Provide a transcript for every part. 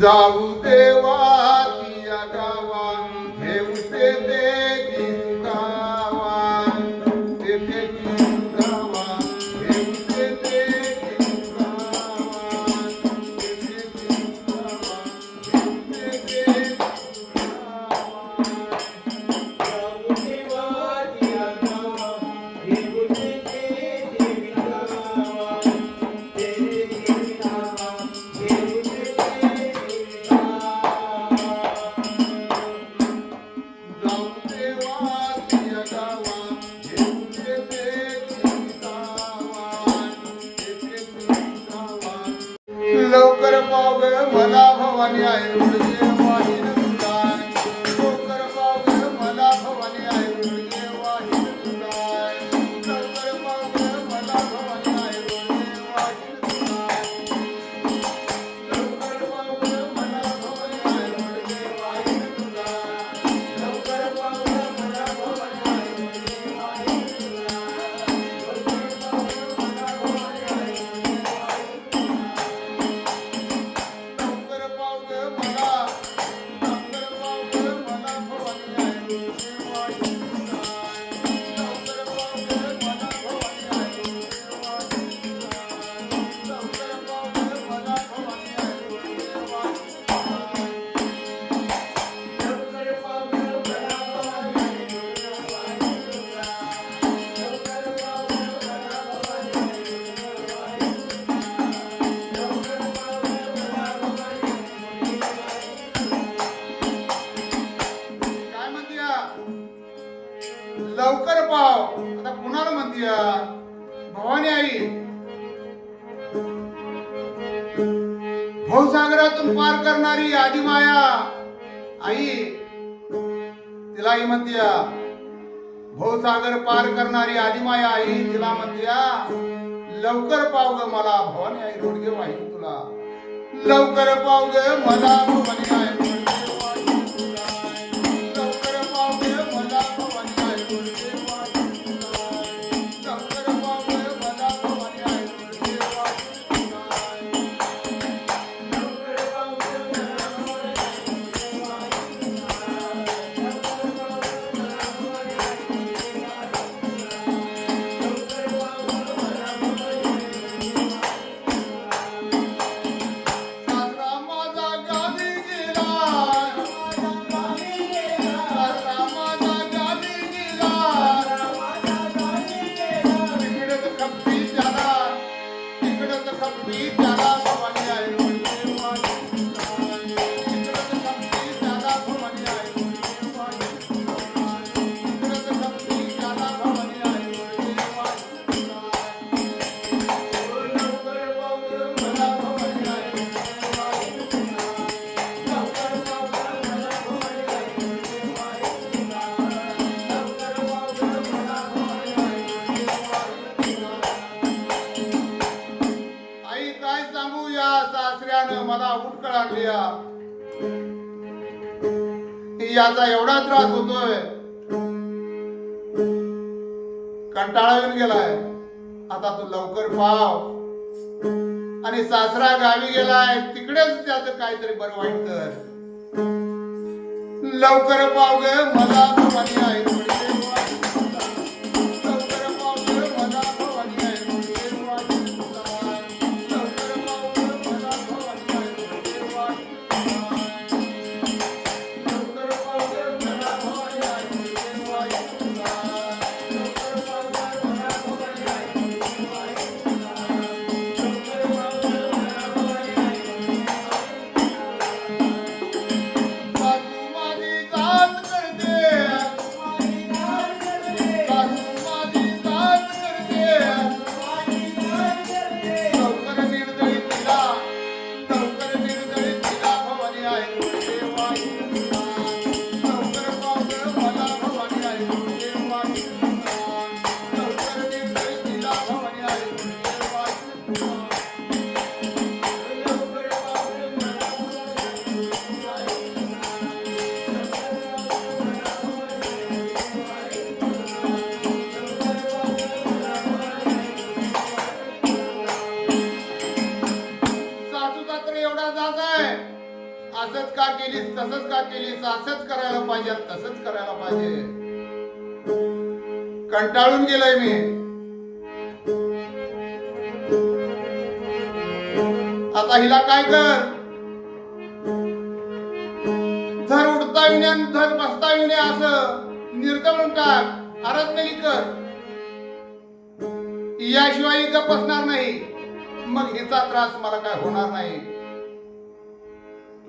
जाऊ देवा. आमच्या भवानी आई। भवसागरातून पार करणारी आदिमाया आई तिला आई म्हणत्या भवसागर पार करणारी आदिमाया आई तिला म्हणत्या लवकर पाव ग मला भवानी आई रोडगे वाहिनी तुला. लवकर पाव ग मला भवानी आई. याचा एवढा त्रास होतोय. कंटाळा येऊन गेलाय. आता तू लवकर पाव. आणि सासरा गावी गेलाय तिकडेच त्याच काहीतरी बरं वाईट कर लवकर पाव ग मला आहे केलीस केली असंच करायला पाहिजे तसंच करायला पाहिजे. कंटाळून गेलोय मी. आता हिला काय कर? धर उडता येऊन धर बसता येऊन असं निर्दळून टाक. आरत नाही कर. याशिवाय गप बसणार नाही. मग हिचा त्रास मला काय होणार नाही.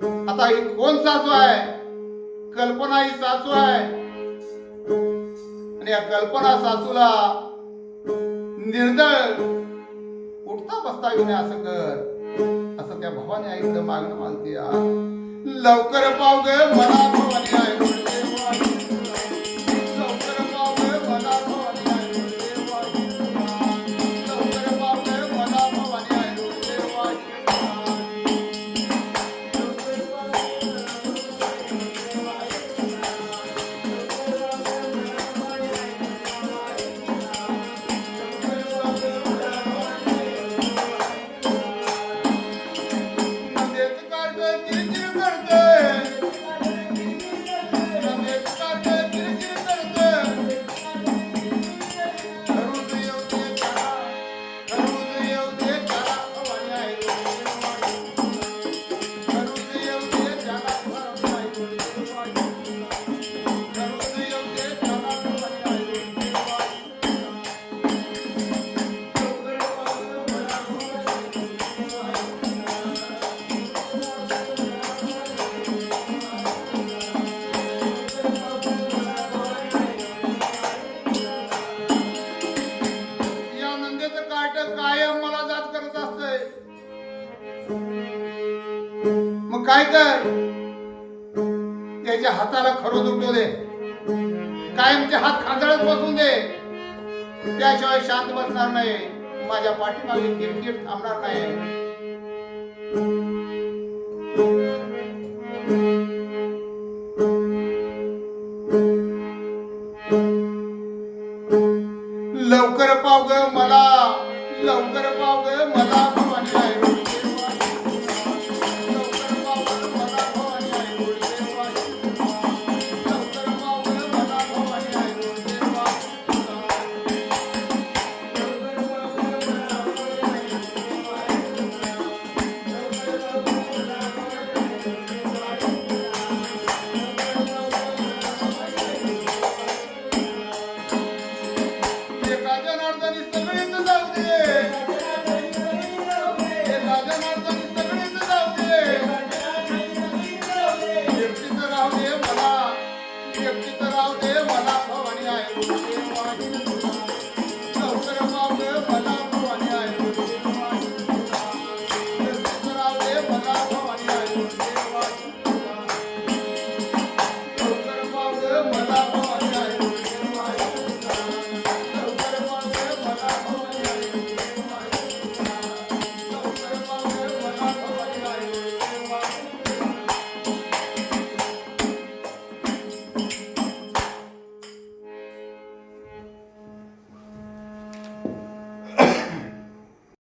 आता ही कोण सासू आहे? कल्पना ही सासू आहे. आणि या कल्पना सासूला निर्दळ उठता बसता येऊन असं कर. असं त्या भवानी आईकडे मागणं मानते लवकर पाव ग मला भवानी आई काय कर त्याच्या हाताला खरो उठू दे. कायमचे हात खांदळत बसून दे. त्याशिवाय शांत बसणार नाही. माझ्या पाठीमागे किरकिर थांबणार नाही. लवकर पाव ग मला. लवकर पाव ग मला.